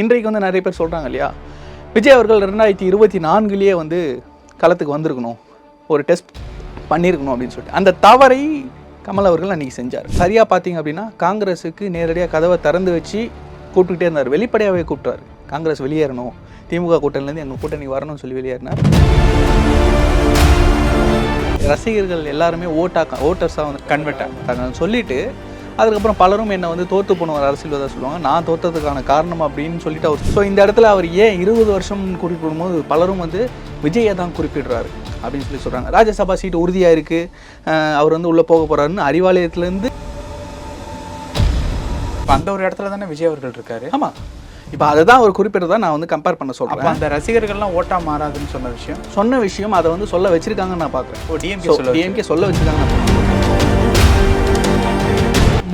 இன்றைக்கு வந்து நிறைய பேர் சொல்கிறாங்க இல்லையா? விஜய் அவர்கள் ரெண்டாயிரத்தி இருபத்தி நான்குலேயே வந்து களத்துக்கு வந்திருக்கணும். ஒரு டெஸ்ட் பண்ணியிருக்கணும் அப்படின்னு சொல்லிட்டு. அந்த தவறை கமல் அவர்கள் அன்றைக்கி செஞ்சார். சரியாக பார்த்தீங்க அப்படின்னா காங்கிரஸுக்கு நேரடியாக கதவை திறந்து வச்சு கூப்பிட்டுக்கிட்டே இருந்தார். வெளிப்படையாகவே கூப்பிட்டார். காங்கிரஸ் வெளியேறணும். திமுக கூட்டணிலேருந்து எங்கள் கூட்டணி வரணும்னு சொல்லி வெளியேறினார். ரசிகர்கள் எல்லாருமே ஓட்டாக்க ஓட்டர்ஸாக வந்து கன்வெர்ட் ஆகும் சொல்லிட்டு அதுக்கப்புறம் பலரும் என்னை வந்து தோத்து போன ஒரு அரசியல்வாதம் சொல்லுவாங்க. நான் தோத்ததுக்கான காரணம் அப்படின்னு சொல்லிட்டு அவர் ஸோ இந்த இடத்துல அவர் ஏன் இருபது வருஷம் குறிப்பிடும்போது பலரும் வந்து விஜயை தான் குறிப்பிடுறாரு அப்படின்னு சொல்லி சொல்கிறாங்க ராஜ்யசபா சீட்டு உறுதியாக இருக்குது அவர் வந்து உள்ளே போக போகிறாருன்னு அறிவாலயத்துலேருந்து அந்த ஒரு இடத்துல தானே விஜய் அவர்கள் இருக்காரு. ஆமாம் இப்போ அதை தான் அவர் குறிப்பிட்டதை நான் வந்து கம்பேர் பண்ண சொல்கிறேன் அந்த ரசிகர்கள்லாம் ஓட்டா மாறாதுன்னு சொன்ன விஷயம்? சொன்ன விஷயம் அதை வந்து சொல்ல வச்சிருக்காங்கன்னு நான் பார்க்குறேன். ஓ டிஎம்கே சொல்ல டிஎம்கே சொல்ல வச்சுருக்காங்க.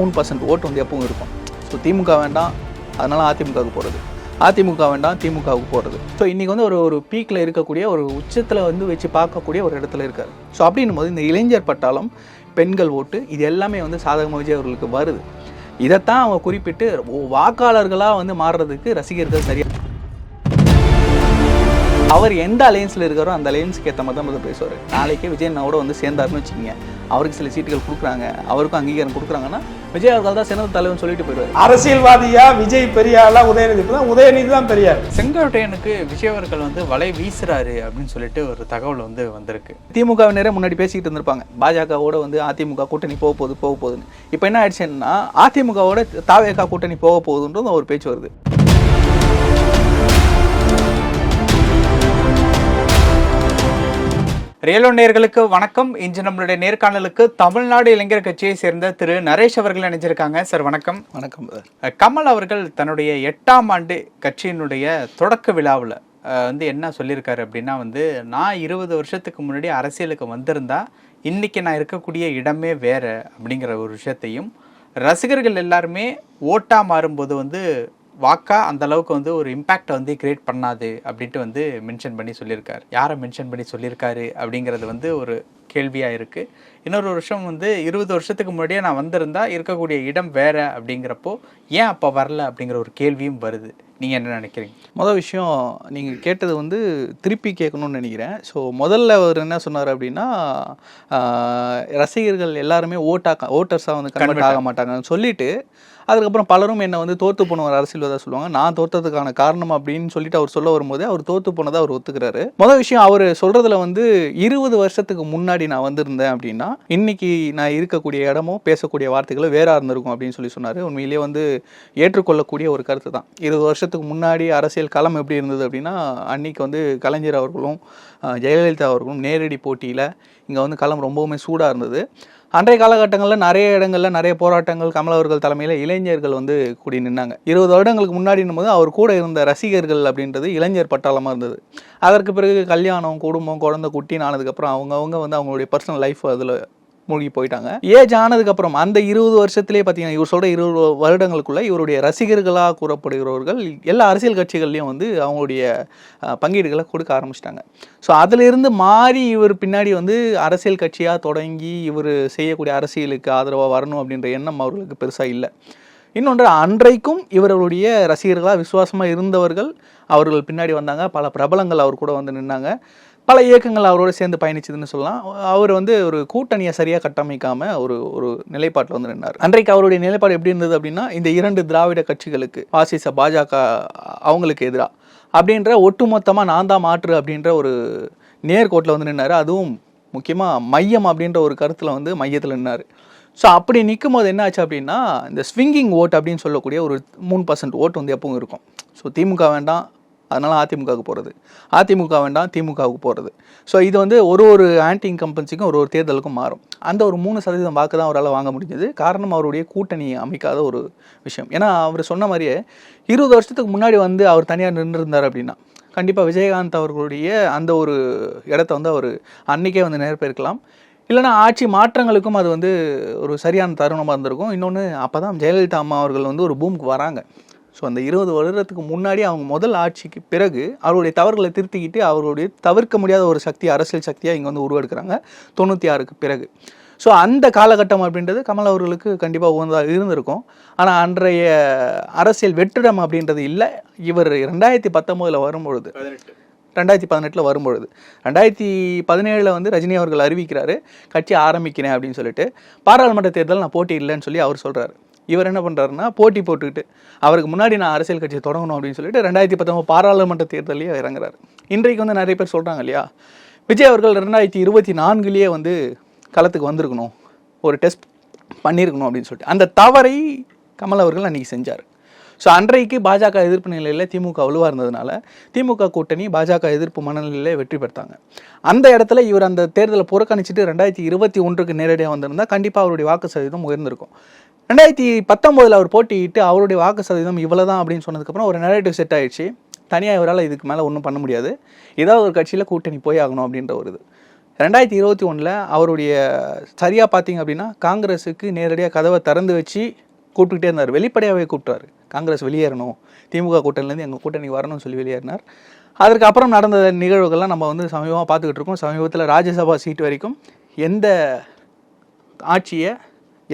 மூணு பர்சன்ட் ஓட்டு வந்து எப்பவும் இருக்கும். ஸோ திமுக வேண்டாம். அதனால் அதிமுகவுக்கு போகிறது அதிமுக வேண்டாம் திமுகவுக்கு போகிறது ஸோ இன்றைக்கி வந்து ஒரு ஒரு பீக்கில் இருக்கக்கூடிய ஒரு உச்சத்தில் வந்து வச்சு பார்க்கக்கூடிய ஒரு இடத்துல இருக்கார். ஸோ அப்படின்னும் போது இந்த இளைஞர் பட்டாளம் பெண்கள் ஓட்டு இது எல்லாமே வந்து சாதகமாக விஜய் அவர்களுக்கு வருது. இதைத்தான் அவங்க குறிப்பிட்டு வாக்காளர்களாக வந்து மாறுறதுக்கு ரசிகர்கள் சரியா அவர் எந்த அலையன்ஸில் இருக்காரோ அந்த அலையன்ஸுக்கு ஏற்ற மாதிரி தான் பேசுவார். நாளைக்கே விஜய் அண்ணாவோட வந்து சேர்ந்தாருன்னு வச்சுக்கோங்க. அவருக்கு சில சீட்டுகள் கொடுக்குறாங்க அவருக்கும் அங்கீகாரம் கொடுக்குறாங்கன்னா விஜய் அவர்கள் தான் சிறந்த தலைவன் சொல்லிட்டு போயிடுவார். அரசியல்வாதியா விஜய் பெரிய ஆளா உதயநிதி தான் உதயநிதி தான் பெரியார். செங்கோட்டையனுக்கு விஜய் அவர்கள் வந்து வலை வீசுறாரு அப்படின்னு சொல்லிட்டு ஒரு தகவல் வந்து வந்திருக்கு. திமுகவினரே முன்னாடி பேசிக்கிட்டு இருந்திருப்பாங்க. பாஜகவோட வந்து அதிமுக கூட்டணி போக போகுது போக போகுதுன்னு. இப்போ என்ன ஆயிடுச்சுன்னா அதிமுகவோட தாவேகா கூட்டணி போக போகுதுன்றது ஒரு பேச்சு வருது. ரியலோ நேயர்களுக்கு வணக்கம். இன்று நம்மளுடைய நேர்காணலுக்கு தமிழ்நாடு இளைஞர் கட்சியை சேர்ந்த திரு நரேஷ் அவர்கள் இணைஞ்சிருக்காங்க. சார் வணக்கம். வணக்கம் கமல் அவர்கள் தன்னுடைய எட்டாம் ஆண்டு கட்சியினுடைய தொடக்க விழாவில் வந்து என்ன சொல்லியிருக்காரு அப்படின்னா வந்து நான் இருபது வருஷத்துக்கு முன்னாடி அரசியலுக்கு வந்திருந்தா இன்னைக்கு நான் இருக்கக்கூடிய இடமே வேற அப்படிங்கிற ஒரு விஷயத்தையும் ரசிகர்கள் எல்லாருமே ஓட்டா மாறும்போது வந்து வாக்கா அந்த அளவுக்கு வந்து ஒரு இம்பேக்டை வந்து கிரியேட் பண்ணாது அப்படின்ட்டு வந்து மென்ஷன் பண்ணி சொல்லியிருக்காரு. யாரை மென்ஷன் பண்ணி சொல்லியிருக்காரு அப்படிங்கிறது வந்து ஒரு கேள்வியாக இருக்குது இன்னொரு வருஷம் வந்து இருபது வருஷத்துக்கு முன்னாடியே நான் வந்திருந்தா இருக்கக்கூடிய இடம் வேற அப்படிங்கிறப்போ ஏன் அப்போ வரல அப்படிங்கிற ஒரு கேள்வியும் வருது. நீங்கள் என்ன நினைக்கிறீங்க? மொதல் விஷயம் நீங்கள் கேட்டது வந்து திருப்பி கேட்கணும்னு நினைக்கிறேன். ஸோ முதல்ல அவர் என்ன சொன்னார் அப்படின்னா ரசிகர்கள் எல்லாருமே ஓட்டாக்க ஓட்டர்ஸாக வந்து கன்வெர்ட் ஆக மாட்டாங்கன்னு சொல்லிட்டு அதுக்கப்புறம் பலரும் என்னை வந்து தோற்று போன ஒரு அரசியல்வாதா சொல்லுவாங்க. நான் தோற்றதுக்கான காரணம் அப்படின்னு சொல்லிட்டு அவர் சொல்ல வரும்போதே அவர் தோற்று போனதை அவர் ஒத்துக்கிறாரு. முதல் விஷயம் அவர் சொல்றதுல வந்து இருபது வருஷத்துக்கு முன்னாடி நான் வந்திருந்தேன் அப்படின்னா இன்னைக்கு நான் இருக்கக்கூடிய இடமும் பேசக்கூடிய வார்த்தைகளும் வேற இருந்திருக்கும் அப்படின்னு சொல்லி சொன்னார். உண்மையிலேயே வந்து ஏற்றுக்கொள்ளக்கூடிய ஒரு கருத்து தான். இருபது வருஷத்துக்கு முன்னாடி அரசியல் களம் எப்படி இருந்தது அப்படின்னா அன்னைக்கு வந்து கலைஞர் அவர்களும் ஜெயலலிதா அவர்களும் நேரடி போட்டியில் இங்கே வந்து களம் ரொம்பவுமே சூடாக இருந்தது. அன்றைய காலகட்டங்களில் நிறைய இடங்களில் நிறைய போராட்டங்கள் கமல் அவர்கள் தலைமையில் இளைஞர்கள் வந்து கூடி நின்னாங்க. இருபது வருடங்களுக்கு முன்னாடினும் போது அவர் கூட இருந்த ரசிகர்கள் அப்படின்றது இளைஞர் பட்டாளமாக இருந்தது. அதற்கு பிறகு கல்யாணம் குடும்பம் குழந்தை குட்டின்னு ஆனதுக்கப்புறம் அவங்கவுங்க வந்து அவங்களுடைய பர்சனல் லைஃப் அதில் மூழ்கி போயிட்டாங்க ஏஜ் ஆனதுக்கப்புறம் அந்த இருபது வருஷத்துலேயே பார்த்தீங்கன்னா இவர் சொல்கிற இருபது வருடங்களுக்குள்ள இவருடைய ரசிகர்களாக கூறப்படுகிறவர்கள் எல்லா அரசியல் கட்சிகள்லையும் வந்து அவங்களுடைய பங்கீடுகளை கொடுக்க ஆரம்பிச்சிட்டாங்க. ஸோ அதிலிருந்து மாறி இவர் பின்னாடி வந்து அரசியல் கட்சியாக தொடங்கி இவர் செய்யக்கூடிய அரசியலுக்கு ஆதரவாக வரணும் அப்படின்ற எண்ணம் அவர்களுக்கு பெருசாக இல்லை. இன்னொன்று அன்றைக்கும் இவர்களுடைய ரசிகர்களாக விசுவாசமாக இருந்தவர்கள் அவர்கள் பின்னாடி வந்தாங்க. பல பிரபலங்கள் அவர் கூட வந்து நின்னாங்க. பல இயக்கங்கள் அவரோட சேர்ந்து பயணிச்சதுன்னு சொல்லலாம். அவர் வந்து ஒரு கூட்டணியை சரியாக கட்டமைக்காம ஒரு ஒரு நிலைப்பாட்டில் வந்து நின்னார். அன்றைக்கு அவருடைய நிலைப்பாடு எப்படி இருந்தது அப்படின்னா இந்த இரண்டு திராவிட கட்சிகளுக்கு பாசிச பாஜக அவங்களுக்கு எதிராக அப்படின்ற ஒட்டுமொத்தமாக நான் தான் மாற்று அப்படின்ற ஒரு நேர்கோட்டில் வந்து நின்னார். அதுவும் முக்கியமாக மையம் அப்படின்ற ஒரு கருத்தில் வந்து மையத்தில் நின்னார். ஸோ அப்படி நிற்கும் போது என்ன ஆச்சு அப்படின்னா இந்த ஸ்விங்கிங் ஓட் அப்படின்னு சொல்லக்கூடிய ஒரு மூணு பர்சன்ட் ஓட்டு வந்து எப்பவும் இருக்கும். ஸோ திமுக வேண்டாம் அதனால் அதிமுகவுக்கு போகிறது அதிமுக வேண்டாம் திமுகவுக்கு போகிறது ஸோ இது வந்து ஒரு ஒரு ஆன்டி இன்கம்பன்சிக்கும் ஒரு ஒரு தேர்தலுக்கும் மாறும். அந்த ஒரு மூணு சதவீதம் வாக்கு தான் அவரால் வாங்க முடிஞ்சது. காரணம் அவருடைய கூட்டணி அமைக்காத ஒரு விஷயம். ஏன்னா அவர் சொன்ன மாதிரியே இருபது வருஷத்துக்கு முன்னாடி வந்து அவர் தனியாக நின்றுருந்தார் அப்படின்னா கண்டிப்பாக விஜயகாந்த் அவர்களுடைய அந்த ஒரு இடத்த வந்து அவர் அன்றைக்கே வந்து நேர்பெருக்கலாம் இல்லைனா ஆட்சி மாற்றங்களுக்கும் அது வந்து ஒரு சரியான தருணமாக இருந்திருக்கும். இன்னொன்று அப்போ தான் ஜெயலலிதா அம்மா அவர்கள் வந்து ஒரு பூமுக்கு வராங்க. ஸோ அந்த இருபது வருடத்துக்கு முன்னாடி அவங்க முதல் ஆட்சிக்கு பிறகு அவருடைய தவறுகளை திருத்திக்கிட்டு அவருடைய தவிர்க்க முடியாத ஒரு சக்தி அரசியல் சக்தியாக இங்கே வந்து உருவெடுக்கிறாங்க தொண்ணூற்றி ஆறுக்கு பிறகு. ஸோ அந்த காலகட்டம் அப்படின்றது கமல் அவர்களுக்கு கண்டிப்பாக உகந்ததாக இருந்திருக்கும். ஆனால் அன்றைய அரசியல் வெற்றிடம் அப்படின்றது இல்லை. இவர் ரெண்டாயிரத்தி பத்தொம்போதில் வரும்பொழுது ரெண்டாயிரத்தி பதினெட்டில் வரும்பொழுது ரெண்டாயிரத்தி பதினேழில் வந்து ரஜினி அவர்கள் அறிவிக்கிறாரு கட்சி ஆரம்பிக்கிறேன் அப்படின்னு சொல்லிட்டு பாராளுமன்ற தேர்தல் நான் போட்டி இல்லைன்னு சொல்லி அவர் சொல்கிறாரு இவர் என்ன பண்ணுறாருன்னா போட்டி போட்டுக்கிட்டு அவருக்கு முன்னாடி நான் அரசியல் கட்சியை தொடங்கணும் அப்படின்னு சொல்லிட்டு ரெண்டாயிரத்தி பத்தொம்பது பாராளுமன்ற தேர்தலையே இறங்குறாரு. இன்றைக்கு வந்து நிறைய பேர் சொல்கிறாங்க இல்லையா? விஜய் அவர்கள் ரெண்டாயிரத்தி இருபத்தி நான்குலேயே வந்து களத்துக்கு வந்திருக்கணும் ஒரு டெஸ்ட் பண்ணியிருக்கணும் அப்படின்னு சொல்லிட்டு. அந்த தவறை கமல் அவர்கள் அன்றைக்கி செஞ்சார். ஸோ அன்றைக்கு பாஜக எதிர்ப்பு நிலையில் திமுக வலுவாக இருந்ததுனால திமுக கூட்டணி பாஜக எதிர்ப்பு மனநிலையில் வெற்றி பெற்றாங்க. அந்த இடத்துல இவர் அந்த தேர்தலை புறக்கணிச்சிட்டு ரெண்டாயிரத்தி இருபத்தி ஒன்றுக்கு நேரடியாக வந்திருந்தால் கண்டிப்பாக அவருடைய வாக்கு சதவீதம் உயர்ந்திருக்கும். ரெண்டாயிரத்தி பத்தொம்போதில் அவர் போட்டியிட்டு அவருடைய வாக்கு சதவீதம் இவ்வளோ தான் அப்படின்னு சொன்னதுக்கப்புறம் ஒரு நெரேட்டிவ் செட் ஆயிடுச்சு. தனியாக இவரால் இதுக்கு மேலே ஒன்றும் பண்ண முடியாது. ஏதாவது ஒரு கட்சியில் கூட்டணி போய் ஆகணும் அப்படின்ற ஒரு இது. ரெண்டாயிரத்தி இருபத்தி ஒன்றில் அவருடைய சரியாக பார்த்தீங்க அப்படின்னா காங்கிரஸுக்கு நேரடியாக கதவை திறந்து வச்சு கூப்பிட்டுக்கிட்டே இருந்தார். வெளிப்படையாகவே கூப்பிட்டாரு. காங்கிரஸ் வெளியேறணும். திமுக கூட்டணிலேருந்து எங்கள் கூட்டணிக்கு வரணும்னு சொல்லி வெளியேறினார். அதற்கு அப்புறம் நடந்த நிகழ்வுகள்லாம் நம்ம வந்து சமீபமாக பார்த்துக்கிட்டு இருக்கோம். சமீபத்தில் ராஜ்யசபா சீட் வரைக்கும் எந்த ஆட்சியை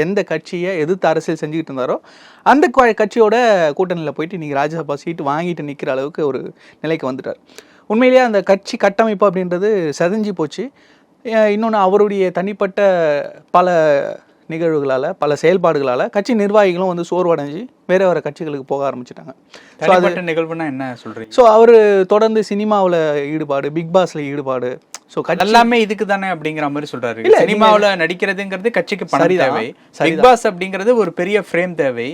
எந்த கட்சியை எதிர்த்து அரசியல் செஞ்சுக்கிட்டு இருந்தாரோ அந்த கட்சியோட கூட்டணியில் போயிட்டு இன்றைக்கி ராஜ்யசபா சீட்டு வாங்கிட்டு நிற்கிற அளவுக்கு ஒரு நிலைக்கு வந்துட்டார். உண்மையிலேயே அந்த கட்சி கட்டமைப்பு அப்படின்றது செதஞ்சு போச்சு. இன்னொன்று அவருடைய தனிப்பட்ட பல நிகழ்வுகளால் பல செயல்பாடுகளால் கட்சி நிர்வாகிகளும் வந்து சோர்வடைஞ்சு வேற வேறு கட்சிகளுக்கு போக ஆரம்பிச்சிட்டாங்க. தனிப்பட்ட நிகழ்வுனா என்ன சொல்றீங்க? ஸோ அவர் தொடர்ந்து சினிமாவில் ஈடுபாடு பிக் பாஸ்ல ஈடுபாடு ஸோ கட்சி எல்லாமே இதுக்கு தானே அப்படிங்கிற மாதிரி சொல்றாரு. இல்ல, சினிமாவுல நடிக்கிறதுங்கிறது கட்சிக்கு பணம் தேவை. பிக். பாஸ் அப்படிங்கிறது ஒரு பெரிய ஃப்ரேம் தேவை.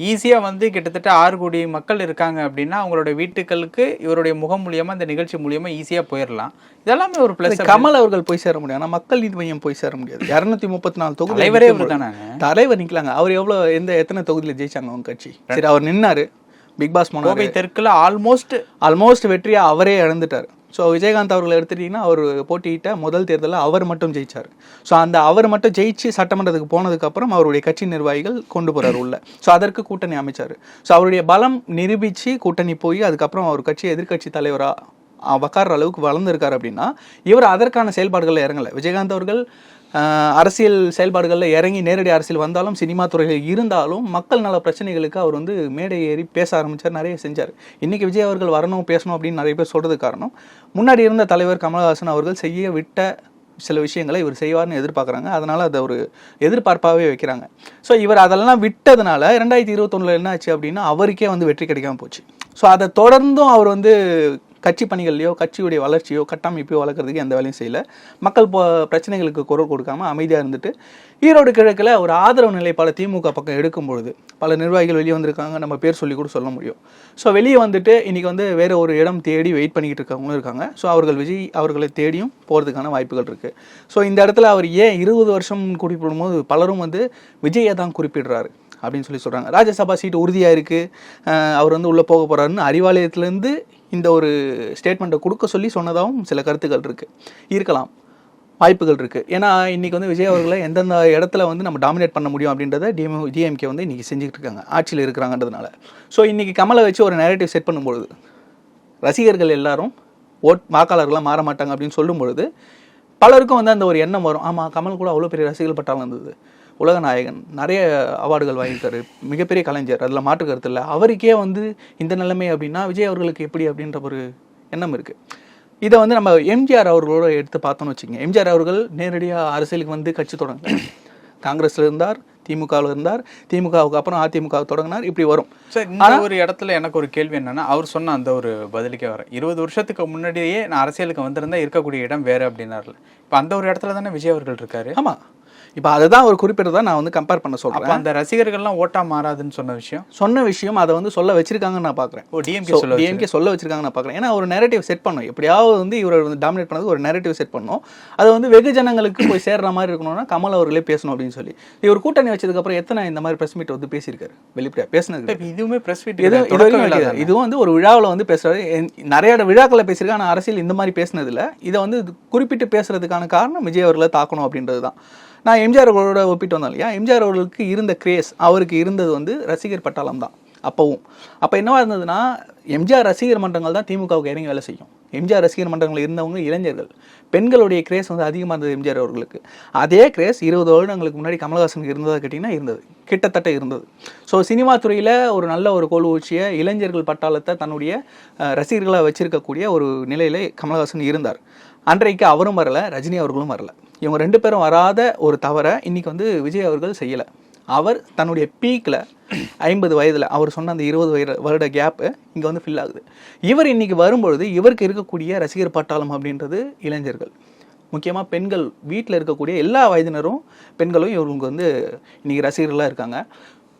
ஈஸியா வந்து கிட்டத்தட்ட ஆறு கோடி மக்கள் இருக்காங்க அப்படின்னா அவங்களோட வீட்டுகளுக்கு இவருடைய முகம் மூலியமா இந்த நிகழ்ச்சி மூலியமா ஈஸியா போயிடலாம் இதெல்லாமே ஒரு பிளஸ் கமல் அவர்கள் போய் சேர முடியும். ஆனால் மக்கள் நீதி மையம் போய் சேர முடியாது. இரநூத்தி முப்பத்தி நாலு தொகுதி தலைவரே தானாங்க தலைவர் நிக்கலாங்க. அவர் எவ்வளோ எந்த எத்தனை தொகுதியில் ஜெயிச்சாங்க அவங்க கட்சி? சரி அவர் நின்னாரு. பிக் பாஸ் கோவை தெற்குல ஆல்மோஸ்ட் ஆல்மோஸ்ட் வெற்றியை அவரே இழந்துட்டார். ஸோ விஜயகாந்த் அவர்களை எடுத்துட்டிங்கன்னா அவர் போட்டியிட்ட முதல் தேர்தலில் அவர் மட்டும் ஜெயிச்சார். ஸோ அந்த அவர் மட்டும் ஜெயிச்சு சட்டமன்றத்துக்கு போனதுக்கப்புறம் அவருடைய கட்சி நிர்வாகிகள் கொண்டு போகிறார் உள்ள. ஸோ அதற்கு கூட்டணி அமைச்சார். ஸோ அவருடைய பலம் நிரூபித்து கூட்டணி போய் அதுக்கப்புறம் அவர் கட்சி எதிர்க்கட்சி தலைவராக உக்கார அளவுக்கு வளர்ந்துருக்கார் அப்படின்னா இவர் அதற்கான செயல்பாடுகளில் இறங்கலை. விஜயகாந்த் அவர்கள் அரசியல் செயல்பாடுகளில் இறங்கி நேரடி அரசியல் வந்தாலும் சினிமா துறையில் இருந்தாலும் மக்கள் நல பிரச்சனைகளுக்கு அவர் வந்து மேடை ஏறி பேச ஆரம்பிச்சார் நிறைய செஞ்சார். இன்றைக்கி விஜய் அவர்கள் வரணும் பேசணும் அப்படின்னு நிறைய பேர் சொல்கிறது காரணம். முன்னாடி இருந்த தலைவர் கமல்ஹாசன் அவர்கள் செய்ய விட்ட சில விஷயங்களை இவர் செய்வார்னு எதிர்பார்க்குறாங்க. அதனால் அதை ஒரு எதிர்பார்ப்பாகவே வைக்கிறாங்க. ஸோ இவர் அதெல்லாம் விட்டதுனால ரெண்டாயிரத்தி இருபத்தொன்னில் என்ன ஆச்சு அப்படின்னா அவருக்கே வந்து வெற்றி கிடைக்காம போச்சு. ஸோ அதை தொடர்ந்தும் அவர் வந்து கட்சி பணிகள்லையோ கட்சியுடைய வளர்ச்சியோ கட்டமைப்பையோ வளர்க்குறதுக்கு எந்த வேலையும் செய்யல. மக்கள் பிரச்சனைகளுக்கு குரல் கொடுக்காம அமைதியாக இருந்துட்டு ஈரோடு கிழக்கில் ஒரு ஆதரவு நிலைப்பாடு திமுக பக்கம் எடுக்கும் பொழுது பல நிர்வாகிகள் வெளியே வந்திருக்காங்க. நம்ம பேர் சொல்லி கூட சொல்ல முடியும். ஸோ வெளியே வந்துட்டு இன்னைக்கு வந்து வேறு ஒரு இடம் தேடி வெயிட் பண்ணிக்கிட்டு இருக்கவங்களும் இருக்காங்க. ஸோ அவர்கள் விஜய் அவர்களை தேடியும் போகிறதுக்கான வாய்ப்புகள் இருக்குது ஸோ இந்த இடத்துல அவர் ஏன் இருபது வருஷம் குறிப்பிடும்போது பலரும் வந்து விஜயை தான் குறிப்பிடுறாரு அப்படின்னு சொல்லி சொல்கிறாங்க ராஜ்யசபா சீட் உறுதியாக இருக்குது அவர் வந்து உள்ளே போக போகிறாருன்னு அறிவாலயத்துலேருந்து இந்த ஒரு ஸ்டேட்மெண்ட்டை கொடுக்க சொல்லி சொன்னதாகவும் சில கருத்துக்கள் இருக்குது இருக்கலாம். வாய்ப்புகள் இருக்குது ஏன்னா இன்றைக்கி வந்து விஜய் அவர்களை எந்தெந்த இடத்துல வந்து நம்ம டாமினேட் பண்ண முடியும் அப்படின்றத டிஎம் டிஎம்கே வந்து இன்றைக்கி செஞ்சுக்கிட்டு இருக்காங்க. ஆட்சியில் இருக்கிறாங்கன்றதுனால. ஸோ இன்றைக்கி கமலை வச்சு ஒரு நேரேட்டிவ் செட் பண்ணும்பொழுது ரசிகர்கள் எல்லாரும் ஓட் வாக்காளர்களாக மாற மாட்டாங்க அப்படின்னு சொல்லும் பொழுது பலருக்கும் வந்து அந்த ஒரு எண்ணம் வரும். ஆமாம் கமல் கூட அவ்வளோ பெரிய ரசிகர்கள் பட்டாலும் இருந்தது. உலக நாயகன் நிறைய அவார்டுகள் வாங்கியிருக்காரு. மிகப்பெரிய கலைஞர். அதில் மாற்று கருத்து இல்லை. அவருக்கே வந்து இந்த நிலைமை அப்படின்னா விஜய் அவர்களுக்கு எப்படி அப்படின்ற ஒரு எண்ணம் இருக்குது இதை வந்து நம்ம எம்ஜிஆர் அவர்களோட எடுத்து பார்த்தோம்னு வச்சுக்கோங்க. எம்ஜிஆர் அவர்கள் நேரடியாக அரசியலுக்கு வந்து கட்சி தொடங்க காங்கிரஸ்ல இருந்தார் திமுகவில் இருந்தார் திமுகவுக்கு அப்புறம் அதிமுக தொடங்கினார். இப்படி வரும். சார் இந்த ஒரு இடத்துல எனக்கு ஒரு கேள்வி என்னன்னா அவர் சொன்ன அந்த ஒரு பதிலுக்கே வரேன். இருபது வருஷத்துக்கு முன்னாடியே நான் அரசியலுக்கு வந்திருந்தா இருக்கக்கூடிய இடம் வேற அப்படின்னாருல. இப்போ அந்த ஒரு இடத்துல தானே விஜய் அவர்கள் இருக்காரு? ஆமா. இப்போ அதை தான் ஒரு குறிப்பிட்டதை நான் வந்து கம்பேர் பண்ண சொல்கிறேன் அந்த ரசிகர்கள்லாம் ஓட்டா மாறாதுன்னு சொன்ன விஷயம்? சொன்ன விஷயம் அதை வந்து சொல்ல வச்சிருக்காங்கன்னு நான் பார்க்குறேன் ஓ டிஎம்கே சொல்ல டிஎம்கே சொல்ல வச்சிருக்காங்க நான் பார்க்குறேன் ஏன்னா ஒரு நேரட்டிவ் செட் பண்ணும் எப்படியாவது வந்து இவரை வந்து டாமினேட் பண்ணதுக்கு ஒரு நேரட்டிவ் செட் பண்ணும் அது வந்து வெகு ஜனங்களுக்கு போய் சேர்ற மாதிரி இருக்கணும்னா கமல் அவர்களே பேசணும் அப்படின்னு சொல்லி. இவர் கூட்டணி வச்சதுக்கப்புறம் எத்தனை இந்த மாதிரி பிரஸ் மீட் வந்து பேசியிருக்காரு? வெளிப்படையா பேசினது இதுவுமே பிரஸ் மீட் கிடையாது. இதுவும் வந்து ஒரு விழாவில் வந்து பேசுறாரு. என்- நிறைய விழாக்களை பேசியிருக்காரு ஆனால் அரசியல் இந்த மாதிரி பேசினது இல்ல. இதை வந்து குறிப்பிட்டு பேசுறதுக்கான காரணம் விஜய் அவர்களை தாக்கணும் அப்படின்றது தான் நான் எம்ஜிஆர் அவர்களோட ஒப்பிட்டு வந்தோம் இல்லையா? எம்ஜிஆர் அவர்களுக்கு இருந்த கிரேஸ் அவருக்கு இருந்தது வந்து ரசிகர் பட்டாளம் தான் அப்போவும். அப்போ என்னவா இருந்ததுன்னா எம்ஜிஆர் ரசிகர் மன்றங்கள் தான் திமுகவுக்கு இறங்கி வேலை செய்யும். எம்ஜிஆர் ரசிகர் மன்றங்கள் இருந்தவங்க இளைஞர்கள். பெண்களுடைய கிரேஸ் வந்து அதிகமாக இருந்தது எம்ஜிஆர் அவர்களுக்கு. அதே கிரேஸ் இருபது வருடங்களுக்கு முன்னாடி கமலஹாசனுக்கு இருந்ததா கேட்டிங்கன்னா இருந்தது. கிட்டத்தட்ட இருந்தது. ஸோ சினிமா துறையில் ஒரு நல்ல ஒரு கோல்வூச்சியை இளைஞர்கள் பட்டாளத்தை தன்னுடைய ரசிகர்களாக வச்சிருக்கக்கூடிய ஒரு நிலையில் கமலஹாசன் இருந்தார். அன்றைக்கு அவரும் வரல ரஜினி அவர்களும் வரல. இவங்க ரெண்டு பேரும் வராத ஒரு தவறை இன்னைக்கு வந்து விஜய் அவர்கள் செய்யலை. அவர் தன்னுடைய பீக்கில் ஐம்பது வயதில் அவர் சொன்ன அந்த இருபது வயது வருட கேப்பு இங்கே வந்து ஃபில் ஆகுது. இவர் இன்னைக்கு வரும்பொழுது இவருக்கு இருக்கக்கூடிய ரசிகர் பட்டாளம் அப்படின்றது இளைஞர்கள். முக்கியமாக பெண்கள் வீட்டில் இருக்கக்கூடிய எல்லா வயதினரும் பெண்களும் இவங்களுக்கு வந்து இன்றைக்கி ரசிகர்களாக இருக்காங்க.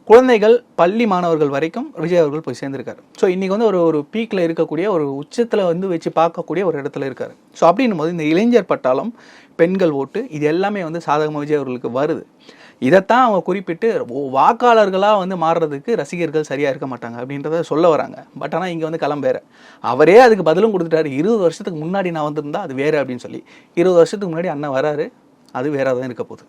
குழந்தைகள் பள்ளி மாணவர்கள் வரைக்கும் விஜய் அவர்கள் போய் சேர்ந்திருக்காரு. ஸோ இன்னைக்கு வந்து ஒரு ஒரு பீக்கில் இருக்கக்கூடிய ஒரு உச்சத்தில் வந்து வச்சு பார்க்கக்கூடிய ஒரு இடத்துல இருக்காரு. ஸோ அப்படின்னும் போது இந்த இளைஞர் பட்டாளம் பெண்கள் ஓட்டு இது எல்லாமே வந்து சாதகமாக விஜய் அவர்களுக்கு வருது. இதைத்தான் அவங்க குறிப்பிட்டு வாக்காளர்களாக வந்து மாறுறதுக்கு ரசிகர்கள் சரியாக இருக்க மாட்டாங்க அப்படின்றத சொல்ல வராங்க. பட் ஆனால் இங்கே வந்து களம் அவரே அதுக்கு பதிலும் கொடுத்துட்டாரு. இருபது வருஷத்துக்கு முன்னாடி நான் வந்திருந்தா அது வேறு அப்படின்னு சொல்லி இருபது வருஷத்துக்கு முன்னாடி அண்ணன் வராரு அது வேற தான் இருக்க போகுது.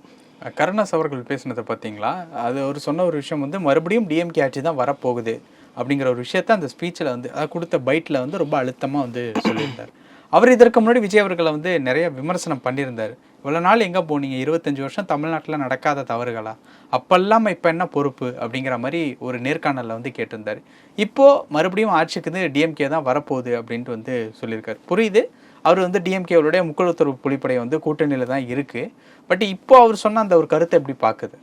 கருணாஸ் அவர்கள் பேசினதை பார்த்தீங்களா? அது அவர் சொன்ன ஒரு விஷயம் வந்து மறுபடியும் டிஎம்கே ஆட்சி தான் வரப்போகுது அப்படிங்கிற ஒரு விஷயத்த அந்த ஸ்பீச்சில் வந்து அதை கொடுத்த பைட்டில் வந்து ரொம்ப அழுத்தமாக வந்து சொல்லியிருந்தார். அவர் இதற்கு முன்னாடி விஜய் அவர்களை வந்து நிறைய விமர்சனம் பண்ணியிருந்தார். இவ்வளோ நாள் எங்கே போனீங்க? இருபத்தஞ்சி வருஷம் தமிழ்நாட்டில் நடக்காத தவறுகளா? அப்பெல்லாம் இப்போ என்ன பொறுப்பு? அப்படிங்கிற மாதிரி ஒரு நேர்காணலில் வந்து கேட்டிருந்தார். இப்போது மறுபடியும் ஆட்சிக்கு வந்து டிஎம்கே தான் வரப்போகுது அப்படின்ட்டு வந்து சொல்லியிருக்காரு. புரியுது? அவர் வந்து டிஎம்கேவுடைய முக்குளத்தூர் புலிப்படை வந்து கூட்டணியில் தான் இருக்குது பட் இப்போ அவர் சொன்ன அந்த ஒரு கருத்தை எப்படி பார்க்குது?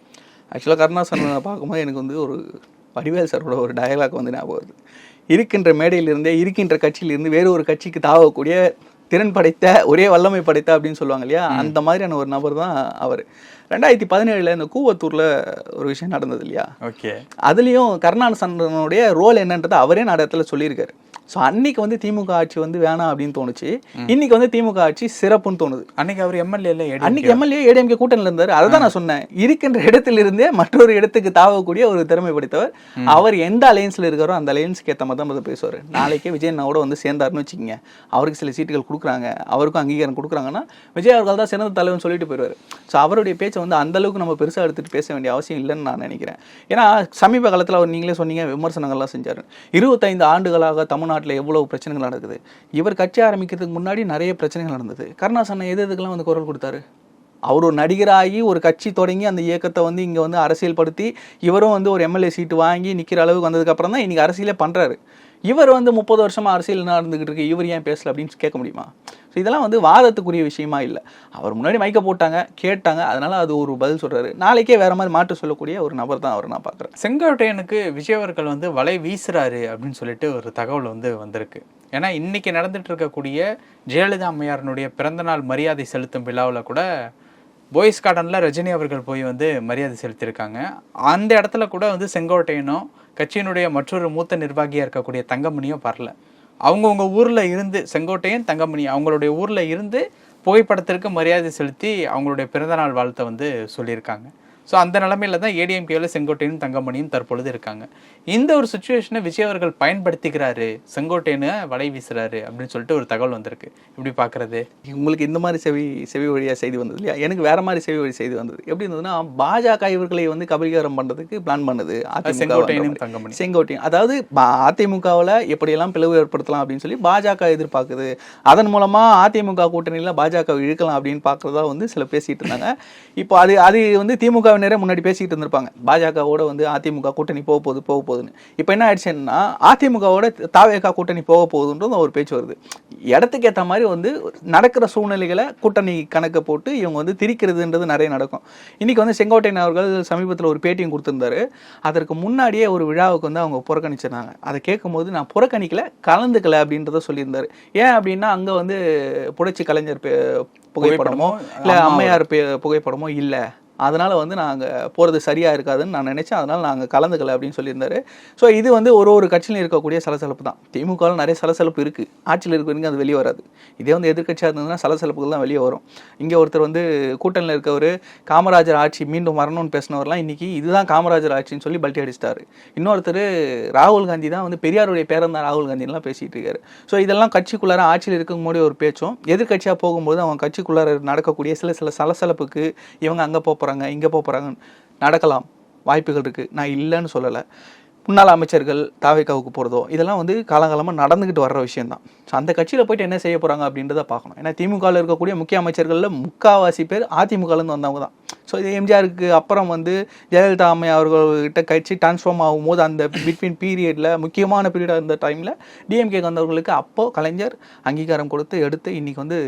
ஆக்சுவலாக கருணாசன் பார்க்கும்போது எனக்கு வந்து ஒரு வடிவேல் சாரோட ஒரு டயலாக் வந்து ஞாபகம் வருது. இருக்கின்ற மேடையிலிருந்தே இருக்கின்ற கட்சியிலிருந்து வேறு ஒரு கட்சிக்கு தாவக்கூடிய திறன் படைத்த ஒரே வல்லமை படைத்த அப்படின்னு சொல்லுவாங்க இல்லையா? அந்த மாதிரியான ஒரு நபர் தான் அவர். ரெண்டாயிரத்தி பதினேழுல இந்த கூவத்தூர்ல ஒரு விஷயம் நடந்தது இல்லையா? ஓகே. அதுலேயும் கருணாநிசனுடைய ரோல் என்னன்றதை அவரே நான் இடத்துல சொல்லியிருக்காரு. ஸோ அன்னைக்கு வந்து திமுக ஆட்சி வந்து வேணாம் அப்படின்னு தோணுச்சு. இன்னைக்கு வந்து திமுக ஆட்சி சிறப்புன்னு தோணுது. அன்னைக்கு அவர் எம்எல்ஏல அன்னைக்கு எம்எல்ஏ ஏடிஎம்கே கூட்டணியில் இருந்தார். அதை தான் நான் சொன்னேன். இருக்கின்ற இடத்திலிருந்தே மற்றொரு இடத்துக்கு தாவக்கூடிய ஒரு திறமை படைத்தவர். அவர் எந்த அலையன்ஸ்ல இருக்காரோ அந்த அலையன்ஸ்க்கு ஏற்ற மாதிரி தான் பேசுவார். நாளைக்கே விஜய் அண்ணாவோட வந்து சேர்ந்தாருன்னு வச்சுக்கோங்க. அவருக்கு சில சீட்டுகள் கொடுக்குறாங்க. அவருக்கும் அங்கீகாரம் கொடுக்குறாங்கன்னா விஜய் அவர்கள் தான் சிறந்த தலைவன் சொல்லிட்டு போயிடுவார். ஸோ அவருடைய பேச்சை வந்து அந்த அளவுக்கு நம்ம பெருசாக எடுத்துட்டு பேச வேண்டிய அவசியம் இல்லைன்னு நான் நினைக்கிறேன். ஏன்னா சமீப காலத்தில் அவர் நீங்களே சொன்னீங்க விமர்சனங்கள்லாம் செஞ்சார். இருபத்தைந்து ஆண்டுகளாக தமிழ்நாட்டில் எவ்வளவு பிரச்சனைகள் நடக்குது. இவர் கட்சி ஆரம்பிக்கிறதுக்கு முன்னாடி நிறைய பிரச்சனைகள் நடந்தது. கருணாசன் எது எதுக்கெல்லாம் வந்து குரல் கொடுத்தாரு? அவர் ஒரு நடிகராகி ஒரு கட்சி தொடங்கி அந்த இயக்கத்தை வந்து இங்கே வந்து அரசியல்படுத்தி இவரும் வந்து ஒரு எம்எல்ஏ சீட்டு வாங்கி நிற்கிற அளவுக்கு வந்ததுக்கப்புறம் தான் இன்றைக்கி அரசியலே பண்ணுறாரு இவர் வந்து முப்பது வருஷமா அரசியல் நடந்துகிட்டு இருக்கு. இவர் ஏன் பேசல அப்படின்னு கேட்க முடியுமா? ஸோ இதெல்லாம் வந்து வாதத்துக்குரிய விஷயமா இல்லை. அவர் முன்னாடி மைக்க போட்டாங்க கேட்டாங்க அதனால அது ஒரு பதில் சொல்கிறாரு நாளைக்கே வேற மாதிரி மாற்று சொல்லக்கூடிய ஒரு நபர் தான் அவர் நான் பார்க்குறேன். செங்கோட்டையனுக்கு விஜய் அவர்கள் வந்து வலை வீசுறாரு அப்படின்னு சொல்லிட்டு ஒரு தகவல் வந்து வந்திருக்கு. ஏன்னா இன்னைக்கு நடந்துட்டு இருக்கக்கூடிய ஜெயலலிதா அம்மையாரனுடைய பிறந்தநாள் மரியாதை செலுத்தும் விழாவில் கூட போய்ஸ் கார்டனில் ரஜினி அவர்கள் போய் வந்து மரியாதை செலுத்தியிருக்காங்க. அந்த இடத்துல கூட வந்து செங்கோட்டையனும் கட்சியினுடைய மற்றொரு மூத்த நிர்வாகியாக இருக்கக்கூடிய தங்கமணியும் வரல. அவங்கவுங்க ஊரில் இருந்து செங்கோட்டையன் தங்கமணி அவங்களுடைய ஊரில் இருந்து புகைப்படத்திற்கு மரியாதை செலுத்தி அவங்களுடைய பிறந்தநாள் வாழ்த்தை வந்து சொல்லியிருக்காங்க. ஸோ அந்த நிலமையில தான் ஏடிஎம்கேவில் செங்கோட்டையனும் தங்கமணியும் தற்பொழுது இருக்காங்க. இந்த ஒரு சுச்சுவேஷனை விஜய் அவர்கள் பயன்படுத்திக்கிறாரு செங்கோட்டையனை வலை வீசுறாரு அப்படின்னு சொல்லிட்டு ஒரு தகவல் வந்திருக்கு. இப்படி பார்க்கறது? உங்களுக்கு இந்த மாதிரி செவி செவி வழியாக செய்தி வந்தது இல்லையா? எனக்கு வேற மாதிரி செவி வழி செய்தி வந்தது. எப்படி இருந்ததுன்னா பாஜக இவர்களை வந்து கபலீகரம் பண்றதுக்கு பிளான் பண்ணுது செங்கோட்டையனும். தங்கமணி செங்கோட்டையன். அதாவது அதிமுகவில் எப்படியெல்லாம் பிளவு ஏற்படுத்தலாம் அப்படின்னு சொல்லி பாஜக எதிர்பார்க்குது. அதன் மூலமா அதிமுக கூட்டணியில் பாஜக இழுக்கலாம் அப்படின்னு பார்க்கறதா வந்து சில பேசிட்டு இருந்தாங்க. இப்போ அது அது வந்து திமுகவினரே முன்னாடி பேசிட்டு இருந்திருப்பாங்க. பாஜகவோட வந்து அதிமுக கூட்டணி போக போகுது போக போகுதுன்னு. இப்போ என்ன ஆயிடுச்சுன்னா அதிமுகவோட தாவேகா கூட்டணி போக போகுதுன்றது ஒரு பேச்சு வருது. இடத்துக்கு ஏற்ற மாதிரி வந்து நடக்கிற சூழ்நிலைகளை கூட்டணி கணக்கை போட்டு இவங்க வந்து திரிக்கிறதுன்றது நிறைய நடக்கும். இன்னைக்கு வந்து செங்கோட்டையன் அவர்கள் சமீபத்தில் ஒரு பேட்டியும் கொடுத்திருந்தாரு. அதற்கு முன்னாடியே ஒரு விழாவுக்கு வந்து அவங்க புறக்கணிச்சிருந்தாங்க. அதை கேட்கும்போது நான் புறக்கணிக்கல கலந்துக்கல அப்படின்றத சொல்லியிருந்தாரு. ஏன் அப்படின்னா அங்கே வந்து புரட்சி கலைஞர் புகைப்படமோ இல்லை அம்மையார் புகைப்படமோ இல்லை. அதனால் வந்து நாங்கள் போகிறது சரியாக இருக்காதுன்னு நான் நினச்சேன். அதனால் நாங்கள் கலந்துக்கல அப்படின்னு சொல்லியிருந்தாரு. ஸோ இது வந்து ஒரு ஒரு கட்சியிலும் இருக்கக்கூடிய சலசலப்பு தான். திமுகவில் நிறைய சலசலப்பு இருக்குது ஆட்சியில் இருக்கிறவங்க அது வெளியே வராது. இதே வந்து எதிர்கட்சியாக இருந்ததுன்னா சலசலப்புகள் தான் வெளியே வரும். இங்கே ஒருத்தர் வந்து கூட்டணியில் இருக்கவர் காமராஜர் ஆட்சி மீண்டும் வரணும்னு பேசினவர்லாம் இன்றைக்கி இதுதான் காமராஜர் ஆட்சின்னு சொல்லி பல்ட்டி அடிச்சிட்டாரு. இன்னொருத்தர் ராகுல் காந்தி தான் வந்து பெரியாருடைய பேரன் தான் ராகுல் காந்தின்லாம் பேசிகிட்டு இருக்காரு. ஸோ இதெல்லாம் கட்சிக்குள்ளார ஆட்சியில் இருக்கும்போது ஒரு பேச்சும் எதிர்க்கட்சியாக போகும்போது அவங்க கட்சிக்குள்ளார நடக்கக்கூடிய சில சில சலசலப்புக்கு இவங்க அங்கே போக போகிறாங்க இங்கே போக போகிறாங்க நடக்கலாம் வாய்ப்புகள் இருக்குது நான் இல்லைன்னு சொல்லலை. முன்னாள் அமைச்சர்கள் தாவேக்காவுக்கு போகிறதோ இதெல்லாம் வந்து காலகாலமாக நடந்துக்கிட்டு வர்ற விஷயம்தான். ஸோ அந்த கட்சியில் போயிட்டு என்ன செய்ய போகிறாங்க அப்படின்றத பார்க்கணும். ஏன்னா திமுகவில் இருக்கக்கூடிய முக்கிய அமைச்சர்களில் முக்காவாசி பேர் அதிமுகலேருந்து வந்தவங்க தான் ஸோ இது எம்ஜிஆருக்கு அப்புறம் வந்து ஜெயலலிதா அம்மை அவர்கள்கிட்ட கட்சி டிரான்ஸ்ஃபார்ம் ஆகும்போது அந்த பிட்வீன் பீரியடில் முக்கியமான பீரியடாக இருந்த டைமில் டிஎம்கே வந்தவர்களுக்கு அப்போது கலைஞர் அங்கீகாரம் கொடுத்து எடுத்து இன்றைக்கி வந்து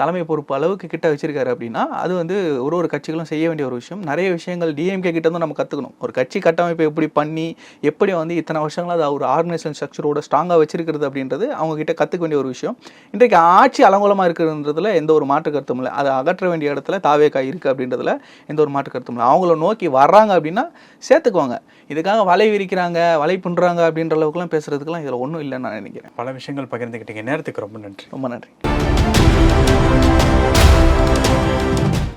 தலைமை பொறுப்பு அளவுக்கு கிட்ட வச்சிருக்காரு அப்படின்னா அது வந்து ஒரு ஒரு கட்சிகளும் செய்ய வேண்டிய ஒரு விஷயம். நிறைய விஷயங்கள் டிஎம்கே கிட்ட இருந்து நம்ம கற்றுக்கணும் ஒரு கட்சி கட்டமைப்பை எப்படி பண்ணி எப்படி வந்து இத்தனை வருஷங்களா அது ஒரு ஆர்கனைசேஷன் ஸ்ட்ரக்சரோட ஸ்ட்ராங்காக வச்சிருக்கிறது அப்படின்றது அவங்க கிட்ட கற்றுக்க வேண்டிய ஒரு விஷயம். இன்றைக்கு ஆட்சி அலங்கோலமாக இருக்கிறதுன்றதுல எந்த ஒரு மாற்று கருத்தும் இல்லை. அதை அகற்ற வேண்டிய இடத்துல தாவேக்கா இருக்குது அப்படின்றதுல எந்த ஒரு மாற்று கருத்தும் இல்லை. அவங்கள நோக்கி வர்றாங்க அப்படின்னா சேர்த்துக்குவாங்க. இதுக்காக வலை விரிக்கிறாங்க வலை பின்னுறாங்க அப்படின்ற அளவுக்குலாம் பேசுறதுக்குலாம் இதில் ஒன்றும் இல்லைன்னு நான் நினைக்கிறேன். பல விஷயங்கள் பகிர்ந்துக்கிட்டீங்க நேரத்துக்கு ரொம்ப நன்றி. ரொம்ப நன்றி.